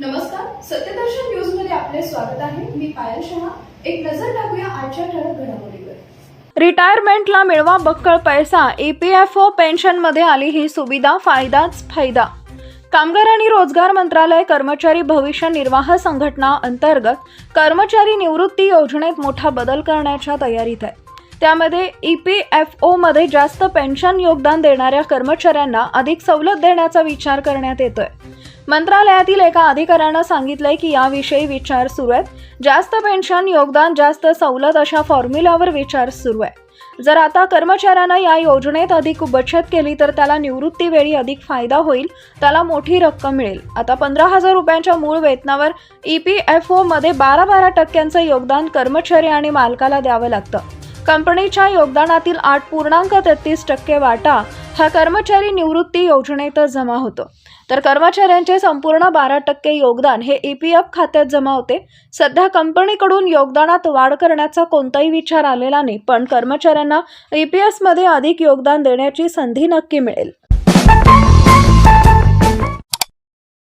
नमस्कार सत्यदर्शन न्यूजमध्ये आपले स्वागत आहे. मी पायल शहा. एक नजर टाकूया आजच्या ठळक घडामोडीवर. रिटायरमेंटला मिळवा बक्कळ पैसा. ई पी एफ ओ पेन्शनमध्ये आली ही सुविधा फायदाच फायदा. कामगार आणि रोजगार मंत्रालय कर्मचारी भविष्य निर्वाह संघटना अंतर्गत कर्मचारी निवृत्ती योजनेत मोठा बदल करण्याच्या तयारीत आहे. त्यामध्ये ई पी एफ ओमध्ये जास्त पेन्शन योगदान देणाऱ्या कर्मचाऱ्यांना अधिक सवलत देण्याचा विचार करण्यात येतोय. मंत्रालयातील एका अधिकाऱ्यानं सांगितलंय की याविषयी विचार सुरू आहेत. जास्त पेन्शन योगदान जास्त सवलत अशा फॉर्म्युलावर विचार सुरू आहे. जर आता कर्मचाऱ्यानं या योजनेत अधिक बचत केली तर त्याला निवृत्तीवेळी अधिक फायदा होईल त्याला मोठी रक्कम मिळेल. आता पंधरा हजार रुपयांच्या मूळ वेतनावर ई पी एफ ओमध्ये बारा बारा टक्क्यांचं योगदान कर्मचारी आणि मालकाला द्यावं लागतं. कंपनीच्या योगदानातील आठ पूर्णांक तेहतीस टक्के वाटा हा कर्मचारी निवृत्ती योजनेतच जमा होतो. तर कर्मचाऱ्यांचे संपूर्ण बारा टक्के योगदान हे ई पी एफ खात्यात जमा होते. सध्या कंपनीकडून योगदानात वाढ करण्याचा कोणताही विचार आलेला नाही पण कर्मचाऱ्यांना ई पी एसमध्ये अधिक योगदान देण्याची संधी नक्की मिळेल.